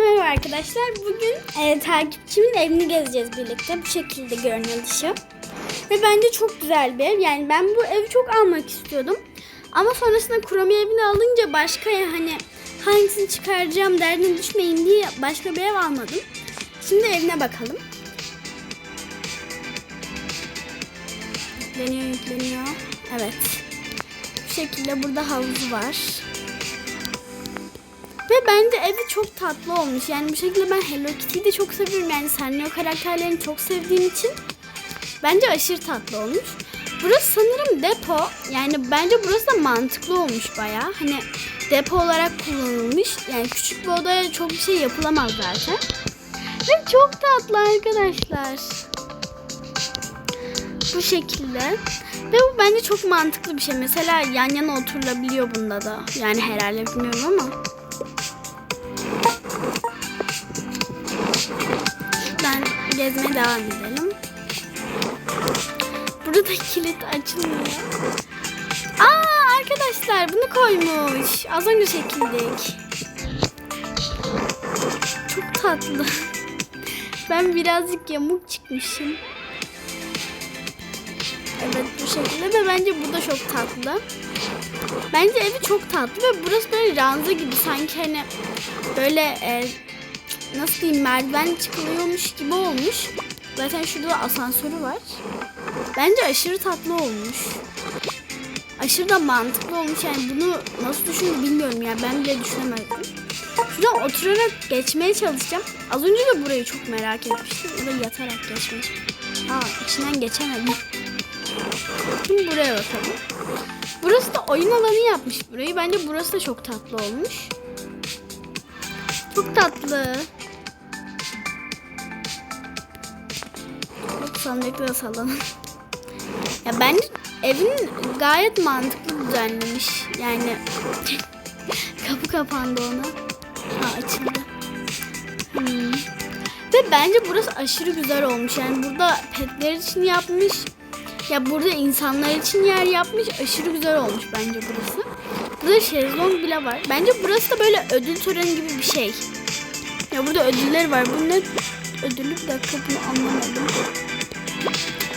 Merhaba arkadaşlar. Bugün e, takipçimin evini gezeceğiz birlikte. Bu şekilde görünüyor dışı. Ve bence çok güzel bir ev. Yani ben bu evi çok almak istiyordum. Ama sonrasında Kromi evini alınca başka ya hani hangisini çıkaracağım derdine düşmeyin diye başka bir ev almadım. Şimdi evine bakalım. Yükleniyor yükleniyor. Evet. Bu şekilde burada havuzu var. Ve bence evi çok tatlı olmuş. Yani bu şekilde ben Hello Kitty'yi de çok seviyorum. Yani Sanrio karakterlerini çok sevdiğim için bence aşırı tatlı olmuş. Burası sanırım depo. Yani bence burası da mantıklı olmuş baya. Hani depo olarak kullanılmış. Yani küçük bir odaya çok bir şey yapılamaz zaten. Ve çok tatlı arkadaşlar. Bu şekilde. Ve bu bence çok mantıklı bir şey. Mesela yan yana oturulabiliyor bunda da. Yani herhalde bilmiyorum ama. Gezmeye devam edelim. Burada da kilit açılmıyor. Aa arkadaşlar bunu koymuş. Az önce çekildik. Çok tatlı. Ben birazcık yamuk çıkmışım. Evet bu şekilde ve bence bu da çok tatlı. Bence evi çok tatlı ve burası böyle ranza gibi sanki hani böyle e, nasıl diyeyim merdiven çıkılıyormuş gibi olmuş. Zaten şurada da asansörü var. Bence aşırı tatlı olmuş. Aşırı da mantıklı olmuş. Yani bunu nasıl düşündü bilmiyorum ya. Ben bile düşünemezdim. Şuradan oturarak geçmeye çalışacağım. Az önce de burayı çok merak etmiştim. O da yatarak geçmeye Aa içinden geçemedim. Şimdi buraya bakalım. Burası da oyun alanı yapmış burayı. Bence burası da çok tatlı olmuş. Çok tatlı. Da sallanın. ya bence evin gayet mantıklı düzenlemiş. Yani kapı kapandı ona. Ha açıldı. Hmm. Ve bence burası aşırı güzel olmuş. Yani burada petler için yapmış. Ya burada insanlar için yer yapmış. Aşırı güzel olmuş bence burası. Burada şezlong bile var. Bence burası da böyle ödül töreni gibi bir şey. Ya burada ödüller var. Bu ödülü? Bir dakika bunu anlamadım.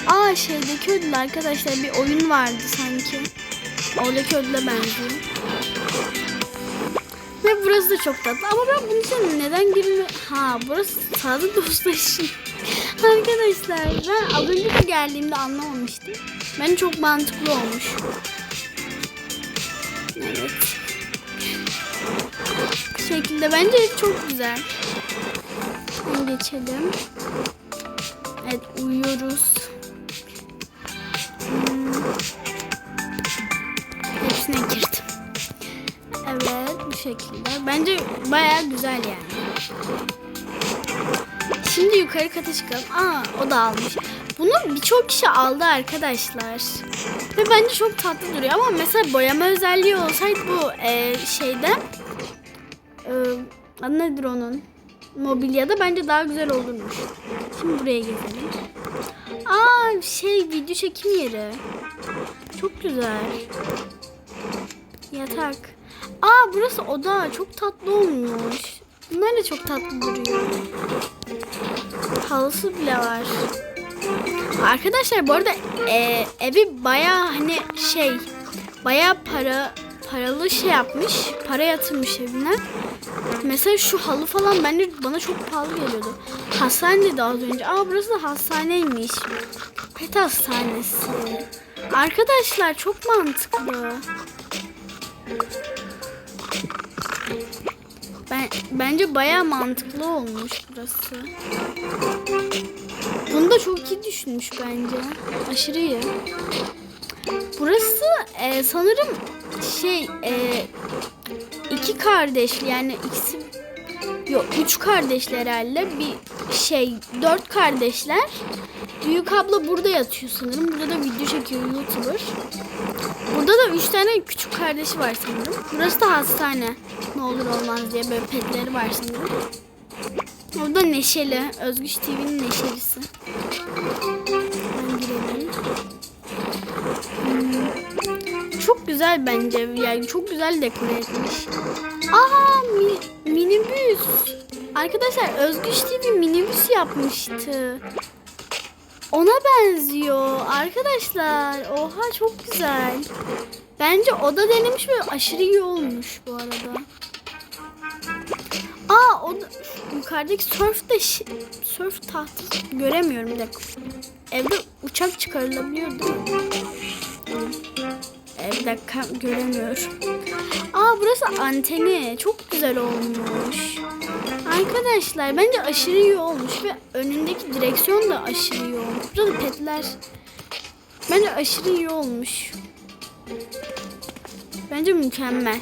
Aa şeydeki ödül arkadaşlar bir oyun vardı sanki. Oradaki ödüle benziyor. Ve burası da çok tatlı. Ama ben bunun için neden girme... Ha burası sadık dostlar için. Arkadaşlar ben az önce de geldiğimde anlamamıştım. Bence çok mantıklı olmuş. Evet. Bu şekilde bence çok güzel. Geçelim. Evet uyuyoruz. Hepsine girdim. Evet bu şekilde. Bence baya güzel yani. Şimdi yukarı kata çıkalım. Aa o da almış. Bunu birçok kişi aldı arkadaşlar. Ve bence çok tatlı duruyor ama mesela boyama özelliği olsaydı bu e, şeyde e, adı nedir onun? Mobilyada bence daha güzel olurmuş. Şimdi buraya gezelim. Aa şey video çekim yeri. Çok güzel. Yatak. Aa burası oda. Çok tatlı olmuş. Bunlar da çok tatlı duruyor. Halısı bile var. Arkadaşlar bu arada e, evi baya hani şey baya para paralı şey yapmış. Para yatırmış evine. Mesela şu halı falan bence bana çok pahalı geliyordu. Hastane dedi az önce. Aa burası da hastaneymiş. Pet hastanesi. Arkadaşlar çok mantıklı. Ben bence baya mantıklı olmuş burası. Bunu da çok iyi düşünmüş bence. Aşırı iyi. Burası e, sanırım şey e, iki kardeş yani ikisi yok üç kardeşler herhalde bir şey dört kardeşler. Büyük abla burada yatıyor sanırım. Burada da video çekiyor YouTuber. Burada da üç tane küçük kardeşi var sanırım. Burası da hastane. Ne olur olmaz diye böyle petleri var sanırım. Orada Neşeli. Özgüç TV'nin Neşelisi. Güzel bence. Yani çok güzel dekore etmiş. Aa mi, minibüs. Arkadaşlar Özgüç TV minibüs yapmıştı. Ona benziyor arkadaşlar. Oha çok güzel. Bence o da denemiş ve aşırı iyi olmuş bu arada. Aa o da, yukarıdaki surf de surf tahtası göremiyorum bir dakika. Evde uçak çıkarılabiliyor değil? Ee, bir dakika göremiyorum. Aa burası anteni. Çok güzel olmuş. Arkadaşlar bence aşırı iyi olmuş ve önündeki direksiyon da aşırı iyi olmuş. Burada petler bence aşırı iyi olmuş. Bence mükemmel.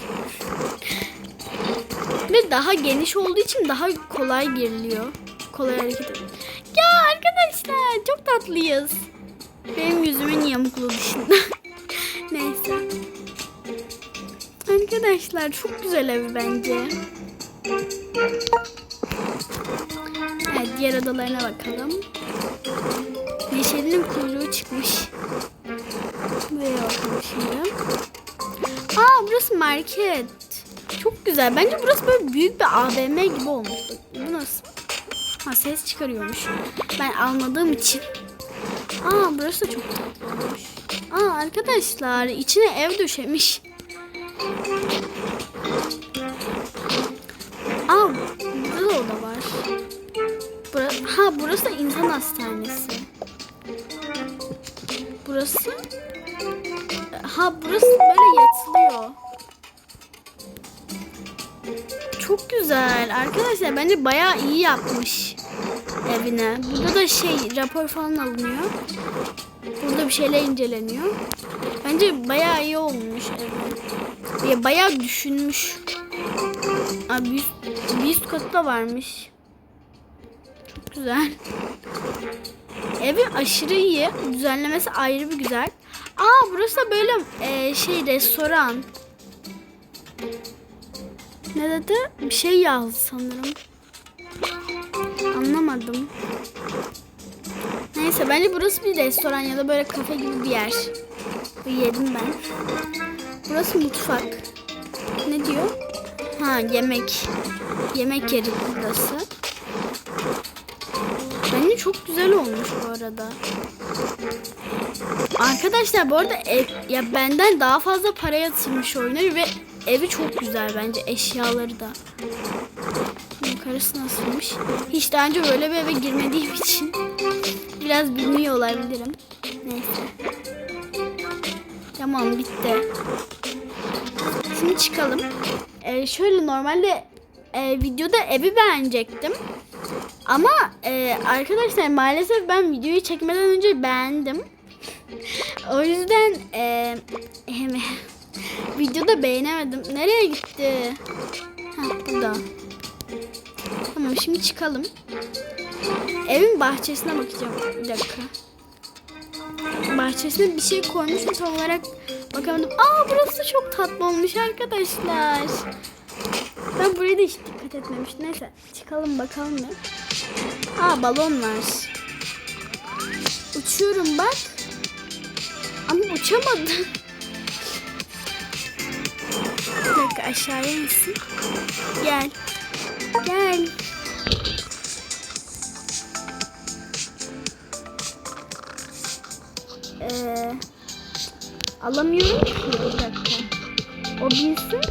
Ve daha geniş olduğu için daha kolay giriliyor. Kolay hareket ediyor. Ya arkadaşlar çok tatlıyız. Benim yüzümün yamukluğu dışında. Neyse. Arkadaşlar çok güzel ev bence. Evet diğer odalarına bakalım. Neşeli'nin kuyruğu çıkmış. Buraya bakalım şimdi. Aa burası market. Çok güzel. Bence burası böyle büyük bir AVM gibi olmuş. Bu nasıl? Ha ses çıkarıyormuş. Ben almadığım için. Aa burası da çok tatlı olmuş. Aa arkadaşlar içine ev döşemiş. Aa burada da oda var. Bura, ha burası da insan hastanesi. Burası Ha burası böyle yatılıyor. Çok güzel. Arkadaşlar bence bayağı iyi yapmış evine. Burada da şey rapor falan alınıyor. Burada bir şeyler inceleniyor. Bence bayağı iyi olmuş evi. Ya bayağı düşünmüş. Abi bir bir üst katı da varmış. Çok güzel. Evi aşırı iyi. Düzenlemesi ayrı bir güzel. Aa burası da böyle e, şey restoran. Ne dedi? Bir şey yazdı sanırım. Anlamadım. Neyse bence burası bir restoran ya da böyle kafe gibi bir yer. Yedim ben. Burası mutfak. Ne diyor? Ha yemek. Yemek yeri burası. Bence çok güzel olmuş bu arada. Arkadaşlar bu arada ev, ya benden daha fazla para yatırmış oyuna ve evi çok güzel bence eşyaları da. Yukarısı nasılmış? Hiç daha önce böyle bir eve girmediğim için biraz bilmiyor olabilirim. Neyse. Tamam bitti. Şimdi çıkalım. Ee, şöyle normalde e, videoda evi beğenecektim. Ama e, arkadaşlar maalesef ben videoyu çekmeden önce beğendim. O yüzden e, videoda beğenemedim. Nereye gitti? Ha burada. Tamam şimdi çıkalım. Evin bahçesine bakacağım. Bir dakika. Bahçesine bir şey koymuş mu tam olarak bakamadım. Aa burası çok tatlı olmuş arkadaşlar. Ben buraya da hiç dikkat etmemiştim. Neyse çıkalım bakalım ya. Aa balon var. Uçuyorum bak. Ama uçamadım. Bir dakika aşağıya insin. Gel. Gel. Ee, alamıyorum ki. Bir dakika. O binsin.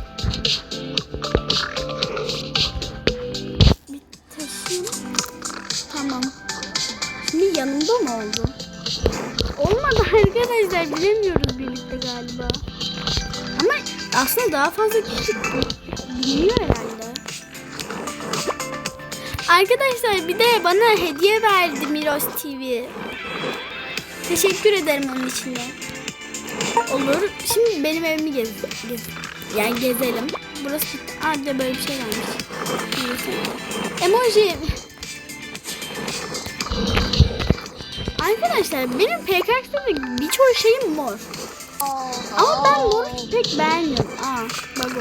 Bir taşıyayım. Tamam. Şimdi yanımda mı oldu? Olmadı arkadaşlar bilemiyoruz birlikte galiba. Ama aslında daha fazla kişi bilmiyor herhalde. Arkadaşlar bir de bana hediye verdi Miros TV. Teşekkür ederim onun için de. Olur. Şimdi benim evimi gez, gez yani gezelim. Burası Ayrıca böyle bir şey varmış. Emoji. Arkadaşlar benim PKX'de birçok şeyim mor. Ama ben mor pek beğenmiyorum. Aa bak.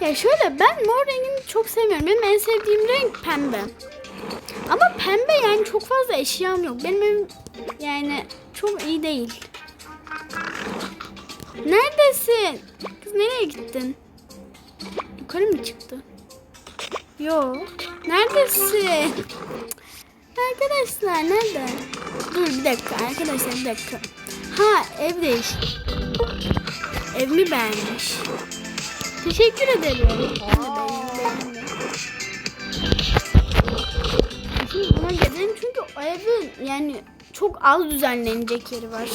Ya şöyle ben mor rengini çok sevmiyorum. Benim en sevdiğim renk pembe. Ama pembe yani çok fazla eşyam yok. Benim evim yani çok iyi değil. Neredesin? Kız nereye gittin? Yukarı mı çıktı? Yo. Neredesin? Arkadaşlar nerede? Dur bir dakika arkadaşlar bir dakika. Ha ev değiş. Ev mi beğenmiş? Teşekkür ederim. Buna gelelim çünkü evin yani çok az düzenlenecek yeri var.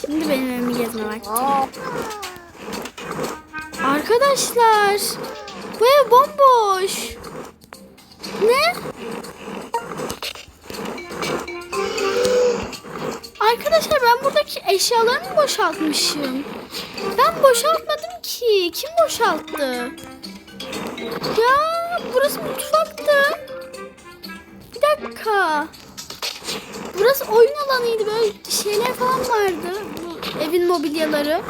Şimdi benim evimi gezme. Arkadaşlar bu ev bomboş. Ne? Arkadaşlar ben buradaki eşyalarımı boşaltmışım. Ben boşaltmadım ki. Kim boşalttı? Ya burası mutfaktı. Dakika. Burası oyun alanıydı. Böyle şeyler falan vardı. Bu evin mobilyaları.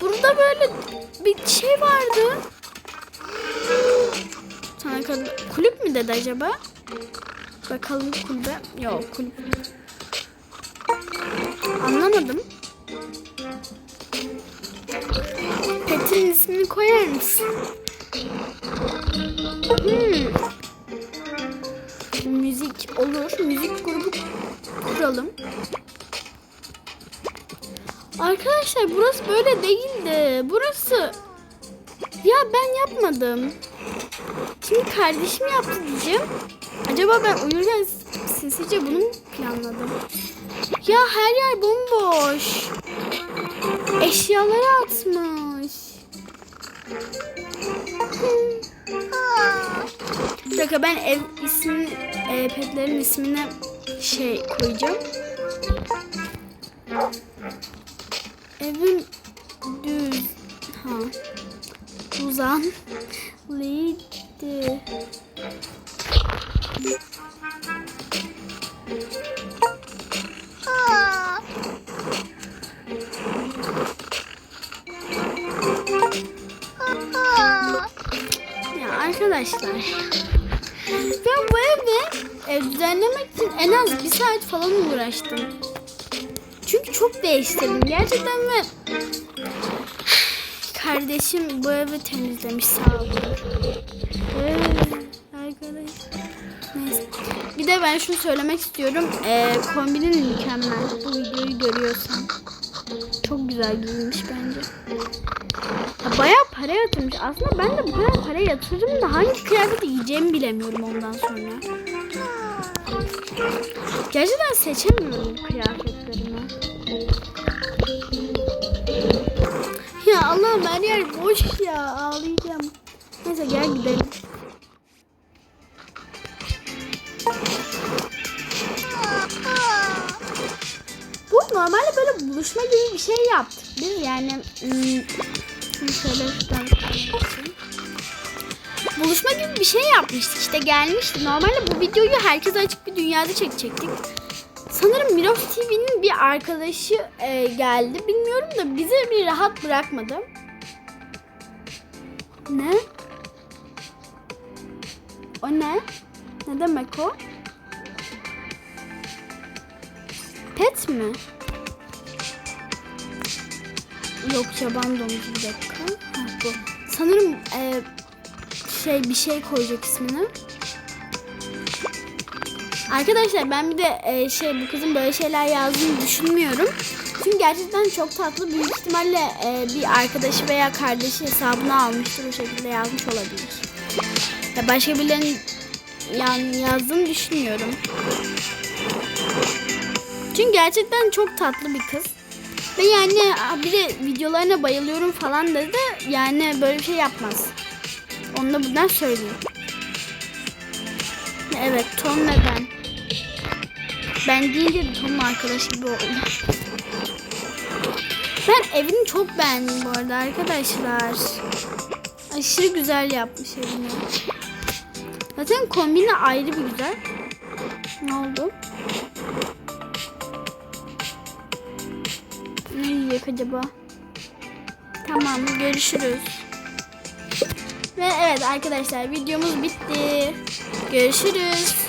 Burada böyle bir şey vardı. Kadar kulüp mü dedi acaba? Bakalım kulübe. Yok kulüp. Yapmadım. Şimdi kardeşim yaptı diyeceğim. Acaba ben uyurken sinsice bunu mu planladım? Ya her yer bomboş. Eşyaları atmış. Bir dakika ben ev ismini, e, petlerin ismini şey koyacağım. Evim düz. Ha. Uzan. Liydi. Ya arkadaşlar. Ben bu evi ev düzenlemek için en az bir saat falan uğraştım. Çünkü çok değiştirdim. Gerçekten ve kardeşim bu evi temizlemiş sağ olun. Evet, arkadaş. Neyse. Bir de ben şunu söylemek istiyorum. Ee, kombinin mükemmel. Bu videoyu görüyorsan. Çok güzel giyinmiş bence. Ya bayağı para yatırmış. Aslında ben de bu kadar para yatırırım da hangi kıyafeti giyeceğimi bilemiyorum ondan sonra. Gerçekten seçemiyorum kıyafetlerimi. Allah'ım her yer boş ya. Ağlayacağım. Neyse gel gidelim. Bu normalde böyle buluşma gibi bir şey yaptık. Biz yani hmm, açayım. Buluşma gibi bir şey yapmıştık işte gelmişti. Normalde bu videoyu herkese açık bir dünyada çekecektik. Sanırım Miros TV'nin bir arkadaşı e, geldi. Bilmiyorum da bizi bir rahat bırakmadı. Ne? O ne? Ne demek o? Pet mi? Yok yaban domuzu bir dakika. Ha, bu. Sanırım e, şey bir şey koyacak ismini. Arkadaşlar ben bir de e, şey bu kızın böyle şeyler yazdığını düşünmüyorum. Çünkü gerçekten çok tatlı. Büyük ihtimalle e, bir arkadaşı veya kardeşi hesabını almıştır. O şekilde yazmış olabilir. Ya başka birilerinin yani yazdığını düşünmüyorum. Çünkü gerçekten çok tatlı bir kız. Ve yani bir de videolarına bayılıyorum falan dedi. Yani böyle bir şey yapmaz. Onu da buradan söyleyeyim. Evet Tom ve ben. Ben deyince de Tom'un arkadaş gibi oldu. Ben evini çok beğendim bu arada arkadaşlar. Aşırı güzel yapmış evini. Zaten kombini ayrı bir güzel. Ne oldu? Ne yiyecek acaba? Tamam görüşürüz. Ve evet arkadaşlar videomuz bitti. Görüşürüz.